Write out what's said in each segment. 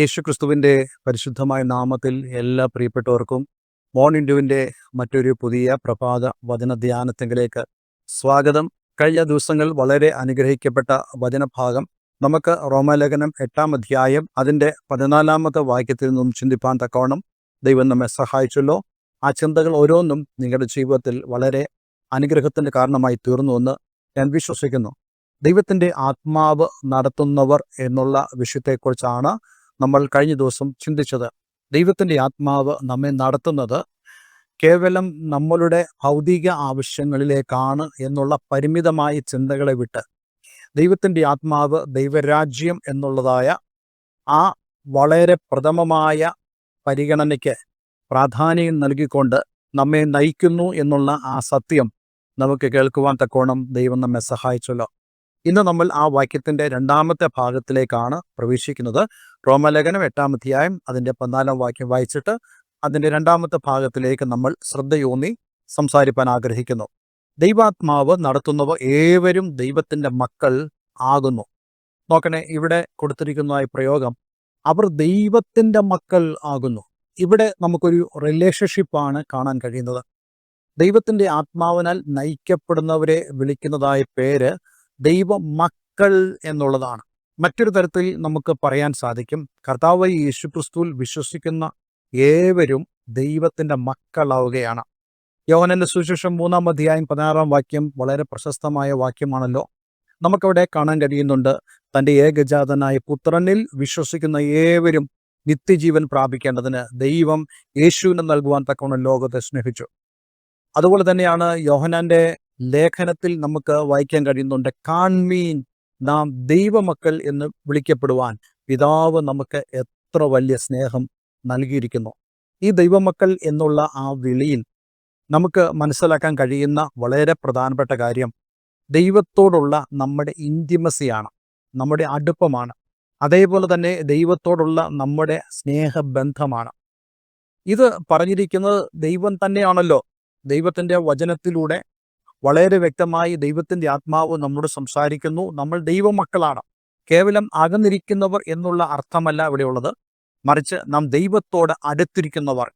യേശുക്രിസ്തുവിന്റെ പരിശുദ്ധമായ നാമത്തിൽ എല്ലാ പ്രിയപ്പെട്ടവർക്കും മോൺ ഇൻഡുവിന്റെ മറ്റൊരു പുതിയ പ്രഭാത വചന ധ്യാനത്തിലേക്ക് സ്വാഗതം. കഴിഞ്ഞ ദിവസങ്ങൾ വളരെ അനുഗ്രഹിക്കപ്പെട്ട വചനഭാഗം. നമുക്ക് റോമാലേഖനം എട്ടാം അധ്യായം അതിന്റെ പതിനാലാമത്തെ വാക്യത്തിൽ നിന്നും ചിന്തിപ്പാൻ തക്കവണ്ണം ദൈവം നമ്മെ സഹായിച്ചല്ലോ. ആ ചിന്തകൾ ഓരോന്നും നിങ്ങളുടെ ജീവിതത്തിൽ വളരെ അനുഗ്രഹത്തിന്റെ കാരണമായി തീർന്നുവെന്ന് ഞാൻ വിശ്വസിക്കുന്നു. ദൈവത്തിന്റെ ആത്മാവ് നടത്തുന്നവർ എന്നുള്ള വിഷയത്തെക്കുറിച്ചാണ് നമ്മൾ കഴിഞ്ഞ ദിവസം ചിന്തിച്ചത് ദൈവത്തിന്റെ ആത്മാവ് നമ്മെ നടത്തുന്നത് കേവലം നമ്മളുടെ ഭൗതിക ആവശ്യങ്ങളിലേക്കാണ് എന്നുള്ള പരിമിതമായ ചിന്തകളെ വിട്ട് ദൈവത്തിന്റെ ആത്മാവ് ദൈവരാജ്യം എന്നുള്ളതായ ആ വളരെ പ്രഥമമായ പരിഗണനയ്ക്ക് പ്രാധാന്യം നൽകിക്കൊണ്ട് നമ്മെ നയിക്കുന്നു എന്നുള്ള ആ സത്യം നമുക്ക് കേൾക്കുവാൻ തക്കോണം ദൈവം നമ്മെ സഹായിച്ചല്ലോ. ഇന്ന് നമ്മൾ ആ വാക്യത്തിന്റെ രണ്ടാമത്തെ ഭാഗത്തിലേക്കാണ് പ്രവേശിക്കുന്നത്. റോമലേഖനം എട്ടാം അധ്യായം അതിന്റെ പതിനാലാം വാക്യം വായിച്ചിട്ട് അതിന്റെ രണ്ടാമത്തെ ഭാഗത്തിലേക്ക് നമ്മൾ ശ്രദ്ധയൂന്നി സംസാരിപ്പാൻ ആഗ്രഹിക്കുന്നു. ദൈവാത്മാവ് നടത്തുന്നവ ഏവരും ദൈവത്തിന്റെ മക്കൾ ആകുന്നു. നോക്കണേ ഇവിടെ കൊടുത്തിരിക്കുന്ന പ്രയോഗം അവർ ദൈവത്തിന്റെ മക്കൾ ആകുന്നു. ഇവിടെ നമുക്കൊരു റിലേഷൻഷിപ്പാണ് കാണാൻ കഴിയുന്നത്. ദൈവത്തിന്റെ ആത്മാവിനാൽ നയിക്കപ്പെടുന്നവരെ വിളിക്കുന്നതായ പേര് ദൈവ മക്കൾ എന്നുള്ളതാണ്. മറ്റൊരു തരത്തിൽ നമുക്ക് പറയാൻ സാധിക്കും കർത്താവ് യേശുക്രിസ്തുവിൽ വിശ്വസിക്കുന്ന ഏവരും ദൈവത്തിന്റെ മക്കളാവുകയാണ്. യോഹനന്റെ സുശേഷം മൂന്നാം അധ്യായം പതിനാറാം വാക്യം വളരെ പ്രശസ്തമായ വാക്യമാണല്ലോ. നമുക്കവിടെ കാണാൻ കഴിയുന്നുണ്ട് തന്റെ ഏകജാതനായ പുത്രനിൽ വിശ്വസിക്കുന്ന ഏവരും നിത്യജീവൻ പ്രാപിക്കേണ്ടതിന് ദൈവം യേശുവിനെ നൽകുവാൻ തക്കവണ്ണം ലോകത്തെ സ്നേഹിച്ചു. അതുപോലെ തന്നെയാണ് യോഹനാന്റെ ലേഖനത്തിൽ നമുക്ക് വായിക്കാൻ കഴിയുന്നുണ്ട് കാൺമീൻ നാം ദൈവമക്കൾ എന്ന് വിളിക്കപ്പെടുവാൻ പിതാവ് നമുക്ക് എത്ര വലിയ സ്നേഹം നൽകിയിരിക്കുന്നു. ഈ ദൈവമക്കൾ എന്നുള്ള ആ വിളിയിൽ നമുക്ക് മനസ്സിലാക്കാൻ കഴിയുന്ന വളരെ പ്രധാനപ്പെട്ട കാര്യം ദൈവത്തോടുള്ള നമ്മുടെ ഇന്റിമസിയാണ് നമ്മുടെ അടുപ്പമാണ്. അതേപോലെ തന്നെ ദൈവത്തോടുള്ള നമ്മുടെ സ്നേഹബന്ധമാണ്. ഇത് പറഞ്ഞിരിക്കുന്നത് ദൈവം തന്നെയാണല്ലോ. ദൈവത്തിന്റെ വചനത്തിലൂടെ വളരെ വ്യക്തമായി ദൈവത്തിന്റെ ആത്മാവ് നമ്മോട് സംസാരിക്കുന്നു. നമ്മൾ ദൈവമക്കളാണ്. കേവലം അകന്നിരിക്കുന്നവർ എന്നുള്ള അർത്ഥമല്ല ഇവിടെയുള്ളത് മറിച്ച് നാം ദൈവത്തോട് അടുത്തിരിക്കുന്നവർ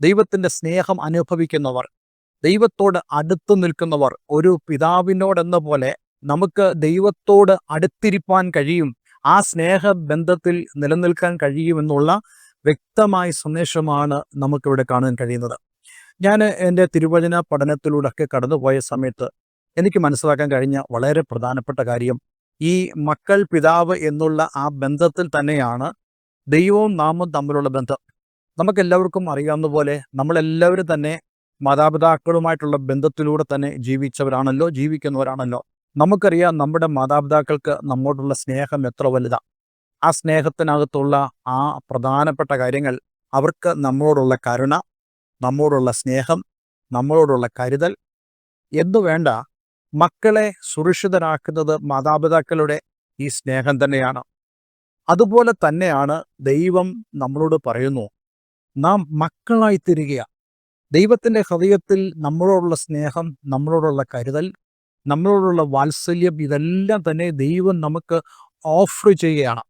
ദൈവത്തിന്റെ സ്നേഹം അനുഭവിക്കുന്നവർ ദൈവത്തോട് അടുത്ത് നിൽക്കുന്നവർ ഒരു പിതാവിനോടെന്ന പോലെ നമുക്ക് ദൈവത്തോട് അടുത്തിരിപ്പാൻ കഴിയും. ആ സ്നേഹബന്ധത്തിൽ നിലനിൽക്കാൻ കഴിയുമെന്നുള്ള വ്യക്തമായ സന്ദേശമാണ് നമുക്കിവിടെ കാണാൻ കഴിയുന്നത്. ഞാൻ എന്റെ തിരുവചന പഠനത്തിലൂടെയൊക്കെ കടന്നുപോയ സമയത്ത് എനിക്ക് മനസ്സിലാക്കാൻ കഴിഞ്ഞ വളരെ പ്രധാനപ്പെട്ട കാര്യം ഈ മക്കൾ പിതാവ് എന്നുള്ള ആ ബന്ധത്തിൽ തന്നെയാണ് ദൈവവും നാമും തമ്മിലുള്ള ബന്ധം. നമുക്കെല്ലാവർക്കും അറിയാവുന്ന പോലെ നമ്മളെല്ലാവരും തന്നെ മാതാപിതാക്കളുമായിട്ടുള്ള ബന്ധത്തിലൂടെ തന്നെ ജീവിച്ചവരാണല്ലോ ജീവിക്കുന്നവരാണല്ലോ. നമുക്കറിയാം നമ്മുടെ മാതാപിതാക്കൾക്ക് നമ്മോടുള്ള സ്നേഹം എത്ര വലുതാണ് ആ സ്നേഹത്തിനകത്തുള്ള ആ പ്രധാനപ്പെട്ട കാര്യങ്ങൾ അവർക്ക് നമ്മളോടുള്ള കരുണ നമ്മോടുള്ള സ്നേഹം നമ്മളോടുള്ള കരുതൽ. എന്നു വേണ്ട മക്കളെ സുരക്ഷിതരാക്കുന്നത് മാതാപിതാക്കളുടെ ഈ സ്നേഹം തന്നെയാണ്. അതുപോലെ തന്നെയാണ് ദൈവം നമ്മളോട് പറയുന്നു നാം മക്കളായി തിരികെയ. ദൈവത്തിന്റെ ഹൃദയത്തിൽ നമ്മളോടുള്ള സ്നേഹം നമ്മളോടുള്ള കരുതൽ നമ്മളോടുള്ള വാത്സല്യം ഇതെല്ലാം തന്നെ ദൈവം നമുക്ക് ഓഫർ ചെയ്യുകയാണ്.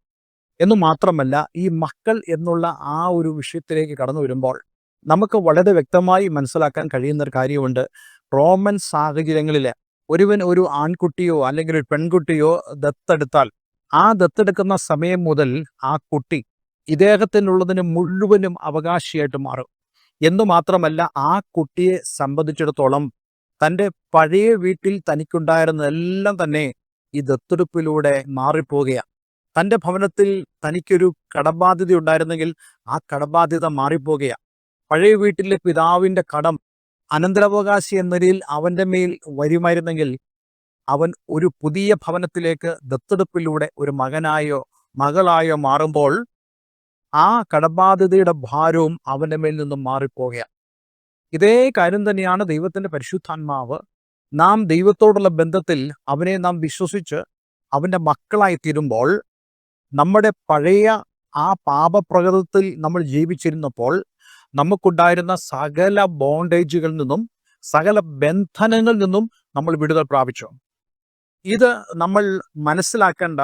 എന്ന് മാത്രമല്ല ഈ മക്കൾ എന്നുള്ള ആ ഒരു വിഷയത്തിലേക്ക് കടന്നു വരുമ്പോൾ നമുക്ക് വളരെ വ്യക്തമായി മനസ്സിലാക്കാൻ കഴിയുന്ന ഒരു കാര്യമുണ്ട്. റോമൻ സാഹചര്യങ്ങളിൽ ഒരുവൻ ഒരു ആൺകുട്ടിയോ അല്ലെങ്കിൽ ഒരു പെൺകുട്ടിയോ ദത്തെടുത്താൽ ആ ദത്തെടുക്കുന്ന സമയം മുതൽ ആ കുട്ടി ഇദ്ദേഹത്തിനുള്ളതിന് മുഴുവനും അവകാശിയായിട്ട് മാറും. എന്നു മാത്രമല്ല ആ കുട്ടിയെ സംബന്ധിച്ചിടത്തോളം തന്റെ പഴയ വീട്ടിൽ തനിക്കുണ്ടായിരുന്നതെല്ലാം തന്നെ ഈ ദത്തെടുപ്പിലൂടെ മാറിപ്പോവുകയാണ് തന്റെ ഭവനത്തിൽ തനിക്കൊരു കടബാധ്യത ഉണ്ടായിരുന്നെങ്കിൽ ആ കടബാധ്യത മാറിപ്പോവുകയാണ് പഴയ വീട്ടിലെ പിതാവിന്റെ കടം അനന്തരാവകാശി എന്ന നിലയിൽ അവന്റെ മേൽ വരുമായിരുന്നെങ്കിൽ അവൻ ഒരു പുതിയ ഭവനത്തിലേക്ക് ദത്തെടുപ്പിലൂടെ ഒരു മകനായോ മകളായോ മാറുമ്പോൾ ആ കടബാധ്യതയുടെ ഭാരവും അവന്റെ മേൽ നിന്നും മാറിപ്പോകുക ഇതേ കാര്യം തന്നെയാണ് ദൈവത്തിന്റെ പരിശുദ്ധാത്മാവ് നാം ദൈവത്തോടുള്ള ബന്ധത്തിൽ അവനെ നാം വിശ്വസിച്ച് അവന്റെ മക്കളായി തീരുമ്പോൾ നമ്മുടെ പഴയ ആ പാപപ്രകൃതത്തിൽ നമ്മൾ ജീവിച്ചിരുന്നപ്പോൾ നമുക്കുണ്ടായിരുന്ന സകല ബോണ്ടേജുകളിൽ നിന്നും സകല ബന്ധനങ്ങളിൽ നിന്നും നമ്മൾ വിടുതൽ പ്രാപിച്ചു. ഇത് നമ്മൾ മനസ്സിലാക്കേണ്ട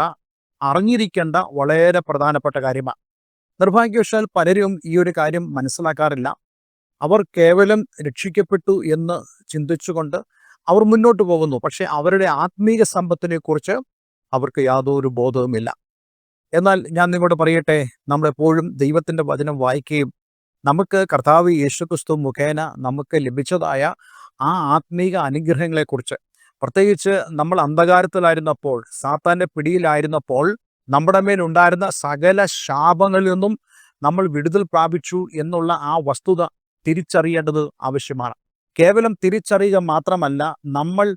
അറിഞ്ഞിരിക്കേണ്ട വളരെ പ്രധാനപ്പെട്ട കാര്യമാണ് നിർഭാഗ്യവശാൽ പലരും ഈ ഒരു കാര്യം മനസ്സിലാക്കാറില്ല. അവർ കേവലം രക്ഷിക്കപ്പെട്ടു എന്ന് ചിന്തിച്ചുകൊണ്ട് അവർ മുന്നോട്ട് പോകുന്നു. പക്ഷെ അവരുടെ ആത്മീയ സമ്പത്തിനെ കുറിച്ച് അവർക്ക് യാതൊരു ബോധവുമില്ല. എന്നാൽ ഞാൻ നിങ്ങളോട് പറയട്ടെ നമ്മളെപ്പോഴും ദൈവത്തിന്റെ വചനം വായിക്കുകയും നമുക്ക് കർത്താവ് യേശുക്രിസ്തു മുഖേന നമുക്ക് ലഭിച്ചതായ ആ ആത്മീക അനുഗ്രഹങ്ങളെക്കുറിച്ച്. പ്രത്യേകിച്ച് നമ്മൾ അന്ധകാരത്തിലായിരുന്നപ്പോൾ സാത്താന്റെ പിടിയിലായിരുന്നപ്പോൾ നമ്മുടെ മേലുണ്ടായിരുന്ന സകല ശാപങ്ങളിൽ നിന്നും നമ്മൾ വിടുതൽ പ്രാപിച്ചു എന്നുള്ള ആ വസ്തുത തിരിച്ചറിയേണ്ടത് ആവശ്യമാണ്. കേവലം തിരിച്ചറിയുക മാത്രമല്ല നമ്മൾ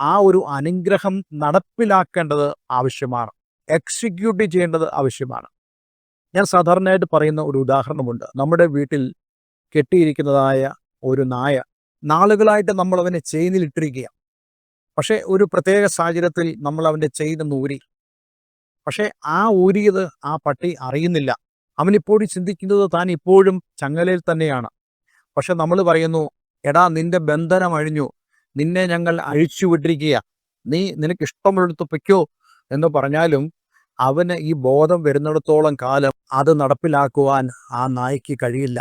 ആ ഒരു അനുഗ്രഹം നടപ്പിലാക്കേണ്ടത് ആവശ്യമാണ്. എക്സിക്യൂട്ട് ചെയ്യേണ്ടത് ആവശ്യമാണ്. ഞാൻ സാധാരണയായിട്ട് പറയുന്ന ഒരു ഉദാഹരണമുണ്ട്. നമ്മുടെ വീട്ടിൽ കെട്ടിയിരിക്കുന്നതായ ഒരു നായ നാളുകളായിട്ട് നമ്മൾ അവനെ ചെയിനിലിട്ടിരിക്കുകയാണ്. പക്ഷേ ഒരു പ്രത്യേക സാഹചര്യത്തിൽ നമ്മൾ അവന്റെ ചെയിൻ ഊരി. പക്ഷേ ആ ഊരിയത് ആ പട്ടി അറിയുന്നില്ല. അവനിപ്പോഴും ചിന്തിക്കുന്നത് താൻ ഇപ്പോഴും ചങ്ങലയിൽ തന്നെയാണ്. പക്ഷെ നമ്മൾ പറയുന്നു എടാ നിന്റെ ബന്ധനം അഴിഞ്ഞു. നിന്നെ ഞങ്ങൾ അഴിച്ചു വിട്ടിരിക്കുക നീ നിനക്ക് ഇഷ്ടമുള്ളിടത്ത് പൊയ്ക്കോ എന്ന് പറഞ്ഞാലും അവന് ഈ ബോധം വരുന്നിടത്തോളം കാലം അത് നടപ്പിലാക്കുവാൻ ആ നായ്ക്ക് കഴിയില്ല.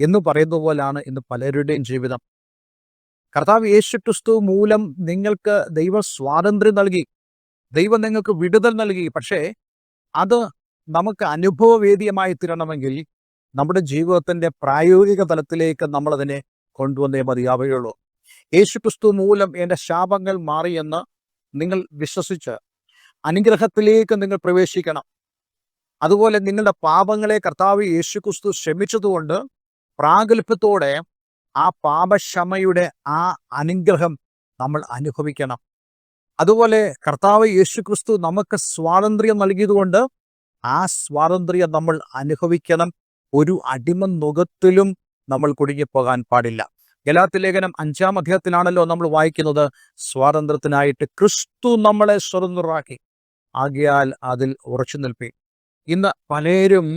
എന്ന് പറയുന്ന പോലാണ് ഇന്ന് പലരുടെയും ജീവിതം. കർത്താവ് യേശു ക്രിസ്തു മൂലം നിങ്ങൾക്ക് ദൈവ സ്വാതന്ത്ര്യം നൽകി ദൈവം നിങ്ങൾക്ക് വിടുതൽ നൽകി. പക്ഷേ അത് നമുക്ക് അനുഭവവേദ്യമായി തീരണമെങ്കിൽ നമ്മുടെ ജീവിതത്തിന്റെ പ്രായോഗിക തലത്തിലേക്ക് നമ്മൾ അതിനെ കൊണ്ടുവന്നേ മതിയാവുകയുള്ളൂ. യേശു ക്രിസ്തു മൂലം എന്റെ ശാപങ്ങൾ മാറിയെന്ന് നിങ്ങൾ വിശ്വസിച്ച് അനുഗ്രഹത്തിലേക്ക് നിങ്ങൾ പ്രവേശിക്കണം. അതുപോലെ നിങ്ങളുടെ പാപങ്ങളെ കർത്താവ് യേശു ക്രിസ്തു ക്ഷമിച്ചതുകൊണ്ട് പ്രാഗൽഭ്യത്തോടെ ആ പാപക്ഷമയുടെ ആ അനുഗ്രഹം നമ്മൾ അനുഭവിക്കണം. അതുപോലെ കർത്താവ് യേശു ക്രിസ്തു നമുക്ക് സ്വാതന്ത്ര്യം നൽകിയതുകൊണ്ട് ആ സ്വാതന്ത്ര്യം നമ്മൾ അനുഭവിക്കണം. ഒരു അടിമ നുഖത്തിലും നമ്മൾ കുടുങ്ങിപ്പോകാൻ പാടില്ല. ഗലാത്തി ലേഖനം അഞ്ചാം അധ്യായത്തിലാണല്ലോ നമ്മൾ വായിക്കുന്നത്. സ്വാതന്ത്ര്യത്തിനായിട്ട് ക്രിസ്തു നമ്മളെ സ്വതന്ത്രരാക്കി. ആകിയാൽ അതിൽ ഉറച്ചു നിൽപ്പി. ഇന്ന് പലരും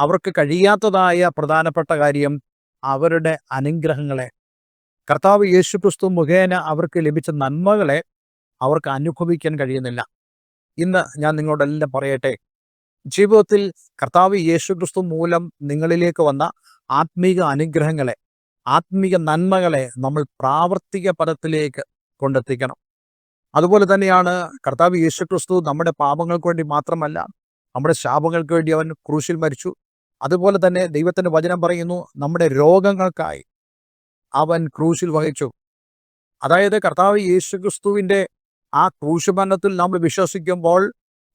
അവർക്ക് കഴിയാത്തതായ പ്രധാനപ്പെട്ട കാര്യം അവരുടെ അനുഗ്രഹങ്ങളെ. കർത്താവ് യേശു ക്രിസ്തു മുഖേന അവർക്ക് ലഭിച്ച നന്മകളെ അവർക്ക് അനുഭവിക്കാൻ കഴിയുന്നില്ല. ഇന്ന് ഞാൻ നിങ്ങളോടെല്ലാം പറയട്ടെ. ജീവിതത്തിൽ കർത്താവ് യേശു ക്രിസ്തു മൂലം നിങ്ങളിലേക്ക് വന്ന ആത്മീക അനുഗ്രഹങ്ങളെ ആത്മീക നന്മകളെ നമ്മൾ പ്രാവർത്തിക പദത്തിലേക്ക് കൊണ്ടെത്തിക്കണം. അതുപോലെ തന്നെയാണ് കർത്താവ് യേശു ക്രിസ്തു നമ്മുടെ പാപങ്ങൾക്ക് വേണ്ടി മാത്രമല്ല നമ്മുടെ ശാപങ്ങൾക്ക് വേണ്ടി അവൻ ക്രൂശിൽ മരിച്ചു. അതുപോലെ തന്നെ ദൈവത്തിന്റെ വചനം പറയുന്നു നമ്മുടെ രോഗങ്ങൾക്കായി അവൻ ക്രൂശിൽ വഹിച്ചു. അതായത് കർത്താവ് യേശു ക്രിസ്തുവിന്റെ ആ ക്രൂശുമരണത്തിൽ നമ്മൾ വിശ്വസിക്കുമ്പോൾ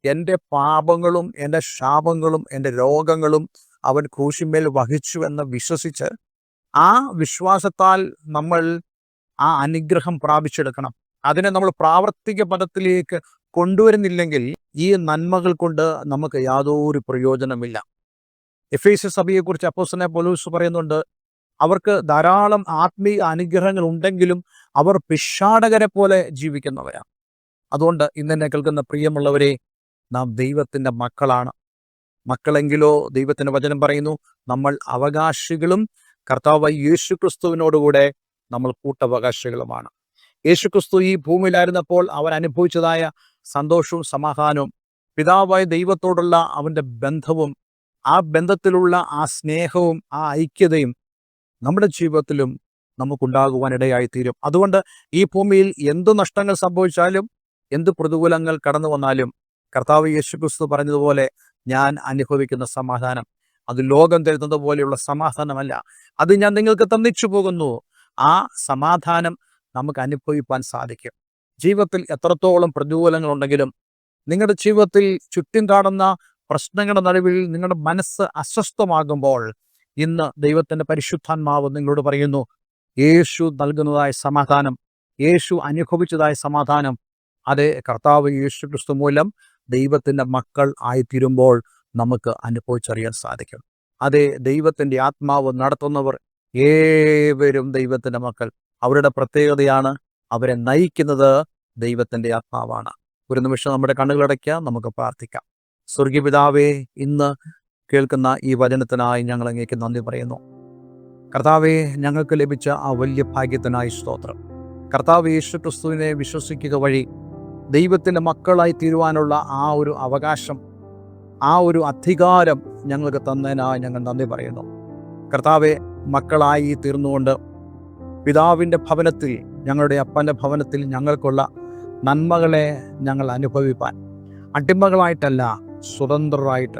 എന്റെ പാപങ്ങളും എന്റെ ശാപങ്ങളും എന്റെ രോഗങ്ങളും അവൻ ക്രൂശിന്മേൽ വഹിച്ചു എന്ന് വിശ്വസിച്ച് ആ വിശ്വാസത്താൽ നമ്മൾ ആ അനുഗ്രഹം പ്രാപിച്ചെടുക്കണം. അതിനെ നമ്മൾ പ്രാവർത്തിക പദത്തിലേക്ക് കൊണ്ടുവരുന്നില്ലെങ്കിൽ ഈ നന്മകൾ കൊണ്ട് നമുക്ക് യാതൊരു പ്രയോജനമില്ല എഫ് ഐ സി സഭയെക്കുറിച്ച് അപ്പോസനെ പോലീസ് പറയുന്നുണ്ട് അവർക്ക് ധാരാളം ആത്മീയ അനുഗ്രഹങ്ങൾ ഉണ്ടെങ്കിലും അവർ പിഷാടകരെ പോലെ ജീവിക്കുന്നവരാണ്. അതുകൊണ്ട് ഇന്നെന്നെ കേൾക്കുന്ന പ്രിയമുള്ളവരെ നാം ദൈവത്തിന്റെ മക്കളാണ്. മക്കളെങ്കിലോ ദൈവത്തിന്റെ വചനം പറയുന്നു നമ്മൾ അവകാശികളും കർത്താവ് യേശു ക്രിസ്തുവിനോടുകൂടെ നമ്മൾ കൂട്ടവകാശികളുമാണ്. യേശു ക്രിസ്തു ഈ ഭൂമിയിലായിരുന്നപ്പോൾ അവൻ അനുഭവിച്ചതായ സന്തോഷവും സമാധാനവും പിതാവായ ദൈവത്തോടുള്ള അവന്റെ ബന്ധവും ആ ബന്ധത്തിലുള്ള ആ സ്നേഹവും ആ ഐക്യതയും നമ്മുടെ ജീവിതത്തിലും നമുക്കുണ്ടാകുവാനിടയായി തീരും അതുകൊണ്ട് ഈ ഭൂമിയിൽ എന്തു നഷ്ടങ്ങൾ സംഭവിച്ചാലും എന്ത് പ്രതികൂലങ്ങൾ കടന്നു വന്നാലും കർത്താവ് യേശുക്രിസ്തു പറഞ്ഞതുപോലെ ഞാൻ അനുഭവിക്കുന്ന സമാധാനം. അത് ലോകം തരുന്നത് പോലെയുള്ള സമാധാനമല്ല. അത് ഞാൻ നിങ്ങൾക്ക് തന്നിച്ചു പോകുന്നു. ആ സമാധാനം നമുക്ക് അനുഭവിപ്പാൻ സാധിക്കും. ജീവിതത്തിൽ എത്രത്തോളം പ്രതികൂലങ്ങൾ ഉണ്ടെങ്കിലും നിങ്ങളുടെ ജീവിതത്തിൽ ചുറ്റും കാണുന്ന പ്രശ്നങ്ങളുടെ നടുവിൽ നിങ്ങളുടെ മനസ്സ് അസ്വസ്ഥമാകുമ്പോൾ ഇന്ന് ദൈവത്തിന്റെ പരിശുദ്ധാത്മാവ് നിങ്ങളോട് പറയുന്നു യേശു നൽകുന്നതായ സമാധാനം യേശു അനുഭവിച്ചതായ സമാധാനം അതേ കർത്താവ് യേശു ക്രിസ്തു മൂലം ദൈവത്തിന്റെ മക്കൾ ആയിത്തീരുമ്പോൾ നമുക്ക് അനുഭവിച്ചറിയാൻ സാധിക്കും. അതെ ദൈവത്തിന്റെ ആത്മാവ് നടത്തുന്നവർ ഏവരും ദൈവത്തിന്റെ മക്കൾ. അവരുടെ പ്രത്യേകതയാണ് അവരെ നയിക്കുന്നത് ദൈവത്തിന്റെ ആത്മാവാണ്. ഒരു നിമിഷം നമ്മുടെ കണ്ണുകളടയ്ക്കുക നമുക്ക് പ്രാർത്ഥിക്കാം. സ്വർഗീപിതാവേ ഇന്ന് കേൾക്കുന്ന ഈ വചനത്തിനായി ഞങ്ങൾ അങ്ങേക്ക് നന്ദി പറയുന്നു. കർത്താവെ ഞങ്ങൾക്ക് ലഭിച്ച ആ വലിയ ഭാഗ്യത്തിനായി സ്തോത്രം. കർത്താവ് യേശു ക്രിസ്തുവിനെ വിശ്വസിക്കുക വഴി ദൈവത്തിന്റെ മക്കളായി തീരുവാനുള്ള ആ ഒരു അവകാശം ആ ഒരു അധികാരം ഞങ്ങൾക്ക് തന്നതിനായി ഞങ്ങൾ നന്ദി പറയുന്നു. കർത്താവെ മക്കളായി തീർന്നുകൊണ്ട് പിതാവിന്റെ ഭവനത്തിൽ ഞങ്ങളുടെ അപ്പന്റെ ഭവനത്തിൽ ഞങ്ങൾക്കുള്ള നന്മകളെ ഞങ്ങൾ അനുഭവിപ്പാൻ. അടിമകളായിട്ടല്ല സ്വതന്ത്രരായിട്ട്.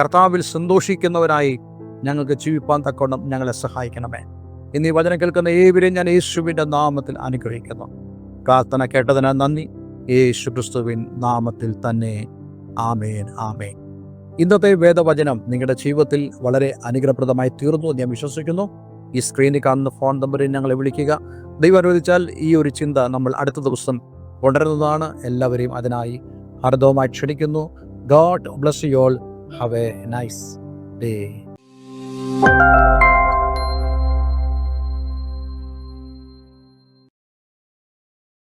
കർത്താവിൽ സന്തോഷിക്കുന്നവരായി ഞങ്ങൾക്ക് ജീവിപ്പാൻ തക്കവണ്ണം ഞങ്ങളെ സഹായിക്കണമേ. ഇന്ന് വചനം കേൾക്കുന്ന ഏവരെയും ഞാൻ യേശുവിന്റെ നാമത്തിൽ അനുഗ്രഹിക്കുന്നു. പ്രാർത്ഥന കേട്ടതിന് നന്ദി. യേശു ക്രിസ്തുവിൻ നാമത്തിൽ തന്നെ. ആമേൻ ആമേൻ. ഇന്നത്തെ വേദവചനം നിങ്ങളുടെ ജീവിതത്തിൽ വളരെ അനുഗ്രഹപ്രദമായി തീർന്നു ഞാൻ വിശ്വസിക്കുന്നു. ഈ സ്ക്രീനിൽ കാണുന്ന ഫോൺ നമ്പറിൽ ഞങ്ങളെ വിളിക്കുക. ദൈവം അനുവദിച്ചാൽ ഈ ഒരു ചിന്ത നമ്മൾ അടുത്ത ദിവസം കൊണ്ടുവരുന്നതാണ്. എല്ലാവരെയും അതിനായി ഹർദവുമായി ക്ഷണിക്കുന്നു. God bless you all. Have a nice day.